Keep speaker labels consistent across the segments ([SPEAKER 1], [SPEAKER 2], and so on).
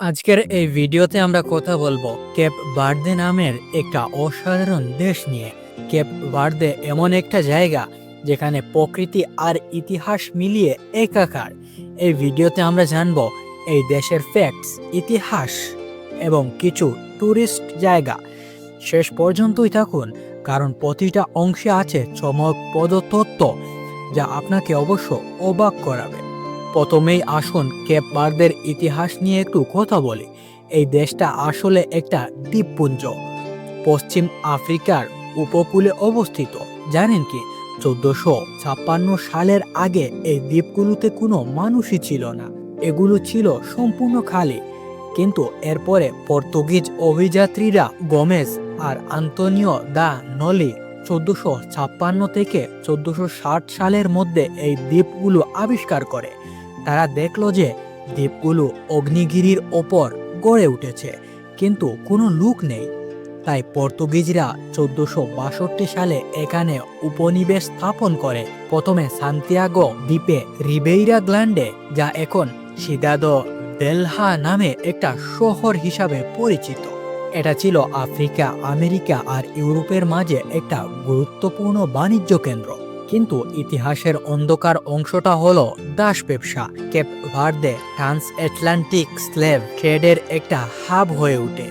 [SPEAKER 1] আজকের এই ভিডিওতে আমরা কথা বলব কেপ বার্দে নামের একটা অসাধারণ দেশ নিয়ে। কেপ বার্দে এমন একটা জায়গা যেখানে প্রকৃতি আর ইতিহাস মিলিয়ে একাকার। এই ভিডিওতে আমরা জানব এই দেশের ফ্যাক্টস ইতিহাস এবং কিছু ট্যুরিস্ট জায়গা। শেষ পর্যন্তই থাকুন, কারণ প্রতিটা অংশে আছে চমকপ্রদ তথ্য যা আপনাকে অবশ্য অবাক করাবে। প্রথমেই আসুন কেপ বার্দের ইতিহাস নিয়ে একটু কথা বলি। এই দেশটা আসলে একটা দ্বীপপুঞ্জ। পশ্চিম আফ্রিকার উপকূলে অবস্থিত। জানেন কি, চোদ্দশো ছাপ্পান্ন সালের আগে এই দ্বীপগুলোতে কোনো মানুষই ছিল না। এগুলো ছিল সম্পূর্ণ খালি। কিন্তু এরপরে পর্তুগিজ অভিযাত্রীরা গোমেজ আর আন্তনিও দা নলি চোদ্দশো ছাপ্পান্ন থেকে চোদ্দশো ষাট সালের মধ্যে এই দ্বীপগুলো আবিষ্কার করে। তারা দেখল যে দ্বীপগুলো অগ্নিগিরির ওপর গড়ে উঠেছে, কিন্তু কোনো লুক নেই। তাই পর্তুগিজরা চোদ্দশো বাষট্টি সালে এখানে উপনিবেশ স্থাপন করে। প্রথমে সান্তিয়াগো দ্বীপে রিবেইরা গ্ল্যান্ডে, যা এখন সিদাদো দেলহা নামে একটা শহর হিসাবে পরিচিত। এটা ছিল আফ্রিকা, আমেরিকা আর ইউরোপের মাঝে একটা গুরুত্বপূর্ণ বাণিজ্য কেন্দ্র। কিন্তু ইতিহাসের অন্ধকার অংশটা হলো দাস ব্যবসা Cape Verde transatlantic slave ট্রেডের একটা হাব হয়ে ওঠে।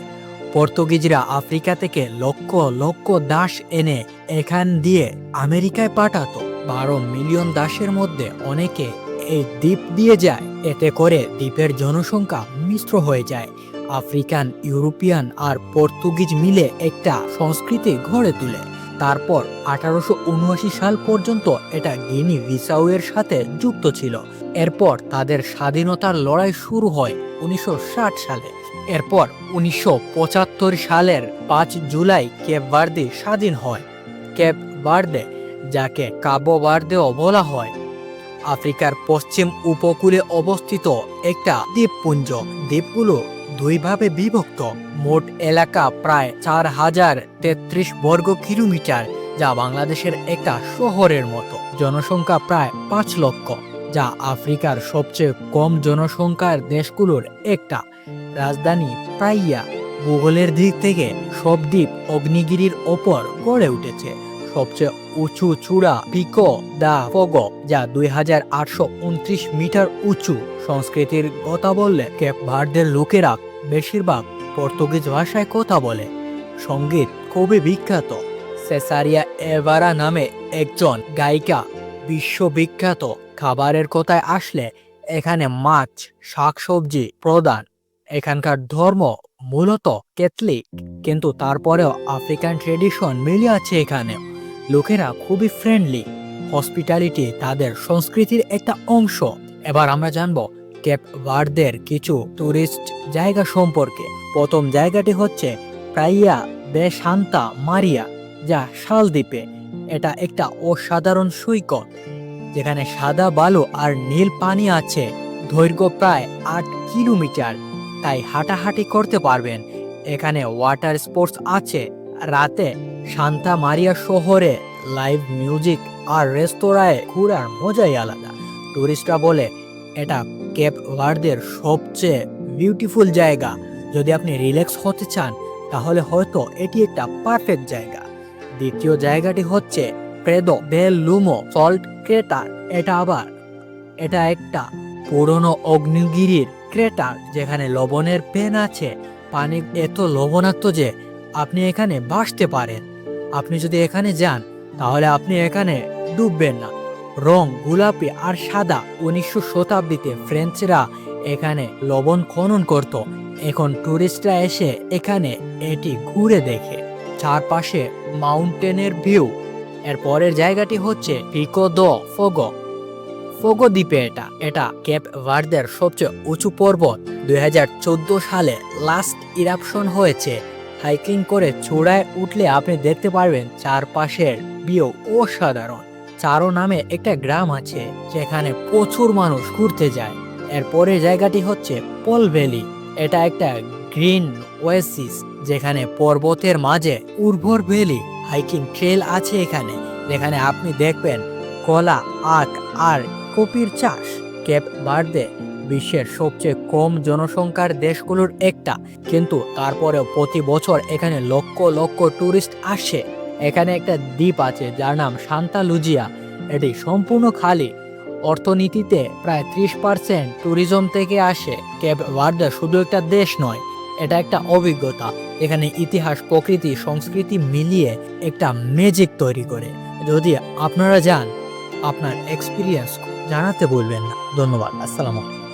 [SPEAKER 1] পর্তুগিজরা আফ্রিকা থেকে লক্ষ লক্ষ দাস এনে এখান দিয়ে আমেরিকায় পাঠাতো। বারো মিলিয়ন দাসের মধ্যে অনেকে এই দ্বীপ দিয়ে যায়, এতে করে দ্বীপের জনসংখ্যা মিশ্র হয়ে যায়। আফ্রিকান, ইউরোপিয়ান আর পর্তুগিজ মিলে একটা সংস্কৃতি গড়ে তোলে। তারপর আঠারোশো উনআশি সাল পর্যন্ত এটা গিনি ভিসাউয়ের সাথে যুক্ত ছিল। এরপর তাদের স্বাধীনতার লড়াই শুরু হয় উনিশশো ষাট সালে। এরপর উনিশশো পঁচাত্তর সালের পাঁচ জুলাই কেপ বার্দে স্বাধীন হয়। কেপ বার্দে যাকে কাবো বার্দেও বলা হয়, আফ্রিকার পশ্চিম উপকূলে অবস্থিত একটা দ্বীপপুঞ্জ। দ্বীপগুলো দুইভাবে বিভক্ত। মোট এলাকা প্রায় চার হাজার তেত্রিশ বর্গ কিলোমিটার, যা বাংলাদেশের একটা শহরের মতো। জনসংখ্যা প্রায় পাঁচ লক্ষ, যা আফ্রিকার সবচেয়ে কম জনসংখ্যার দেশগুলোর একটা। রাজধানী প্রাইয়া, ভূগোলের দিক থেকে সব দ্বীপ অগ্নিগিরির ওপর গড়ে উঠেছে। সবচেয়ে উঁচু চূড়া পিকো দা ফগো, যা দুই হাজার আটশো উনত্রিশ মিটার উঁচু। সংস্কৃতির কথা বললে কেপ ভার্দের লোকেরা বেশিরভাগ পর্তুগিজ ভাষায় কথা বলে। সংগীত খুবই বিখ্যাত। সেসারিয়া এভারা নামে একজন গায়িকা বিশ্ববিখ্যাত। খাবারের কথায় আসলে এখানে মাছ, শাকসবজি প্রদান এখানকার ধর্ম মূলত ক্যাথলিক, কিন্তু তারপরেও আফ্রিকান ট্রেডিশন মিলে আছে এখানে। লোকেরা খুবই ফ্রেন্ডলি। হসপিটালিটি তাদের সংস্কৃতির একটা অংশ। এবার আমরা জানব কেপ ভার্দের কিছু টুরিস্ট জায়গা সম্পর্কে। প্রথম জায়গাটি হচ্ছে প্রাইয়া বে শান্তা মারিয়া, যা শালদ্বীপে। এটা একটা অসাধারণ সৈকত, যেখানে সাদা বালু আর নীল পানি আছে। দৈর্ঘ্য প্রায় আট কিলোমিটার, তাই হাঁটাহাঁটি করতে পারবেন। এখানে ওয়াটার স্পোর্টস আছে। রাতে শান্তা মারিয়া শহরে লাইভ মিউজিক আর রেস্তোরাঁয় ঘোরার মজাই আলাদা। টুরিস্টরা বলে এটা কেপ ভার্দের সবচেয়ে বিউটিফুল জায়গা। যদি আপনি রিল্যাক্স হতে চান, তাহলে হয়তো এটি একটা পারফেক্ট জায়গা। দ্বিতীয় জায়গাটি হচ্ছে প্রেদো বেল লুমো সল্ট ক্রেটার এটা আবার, এটা একটা পুরনো অগ্নিগিরির ক্রেটার যেখানে লবণের পেন আছে। পানি এত লবণাক্ত যে আপনি এখানে বাসতে পারেন। আপনি যদি এখানে যান, তাহলে আপনি এখানে ডুববেন না। রং গোলাপি আর সাদা উনিশশো শতাব্দীতে ফ্রেঞ্চরা এখানে লবণ খনন করত। এখন টুরিস্টরা এসে এখানে এটি ঘুরে দেখে। চারপাশে মাউন্টেনের ভিউ। এর পরের জায়গাটি হচ্ছে পিকো দো ফোগো। ফোগো দ্বীপে এটা। এটা কেপ ভার্দের সবচেয়ে উঁচু পর্বত। দুই হাজার চোদ্দ সালে লাস্ট ইরাপশন হয়েছে। হাইকিং করে চূড়ায় উঠলে আপনি দেখতে পারবেন চারপাশের ভিউ অসাধারণ। চারো নামে একটা গ্রাম আছে, যেখানে প্রচুর মানুষ ঘুরতে যায়। এরপরে জায়গাটি হচ্ছে পল ভ্যালি। এটা একটা গ্রিন ওয়েসিস, যেখানে পর্বতের মাঝে উর্বর ভ্যালি হাইকিং ট্রেল আছে এখানে, যেখানে আপনি দেখবেন কলা, আখ আর কপির চাষ। কেপ বার্দে বিশ্বের সবচেয়ে কম জনসংখ্যার দেশগুলোর একটা, কিন্তু তারপরেও প্রতি বছর এখানে লক্ষ লক্ষ ট্যুরিস্ট আসে। এখানে একটা দ্বীপ আছে যার নাম সান্তা লুজিয়া। এটি সম্পূর্ণ খালি। অর্থনীতিতে প্রায় ত্রিশ পার্সেন্ট ট্যুরিজম থেকে আসে। কেপ ভার্দে শুধু একটা দেশ নয়, এটা একটা অভিজ্ঞতা। এখানে ইতিহাস, প্রকৃতি, সংস্কৃতি মিলিয়ে একটা ম্যাজিক তৈরি করে। যদি আপনারা যান, আপনার এক্সপিরিয়েন্স জানাতে বলবেন না। ধন্যবাদ। আসসালামু আলাইকুম।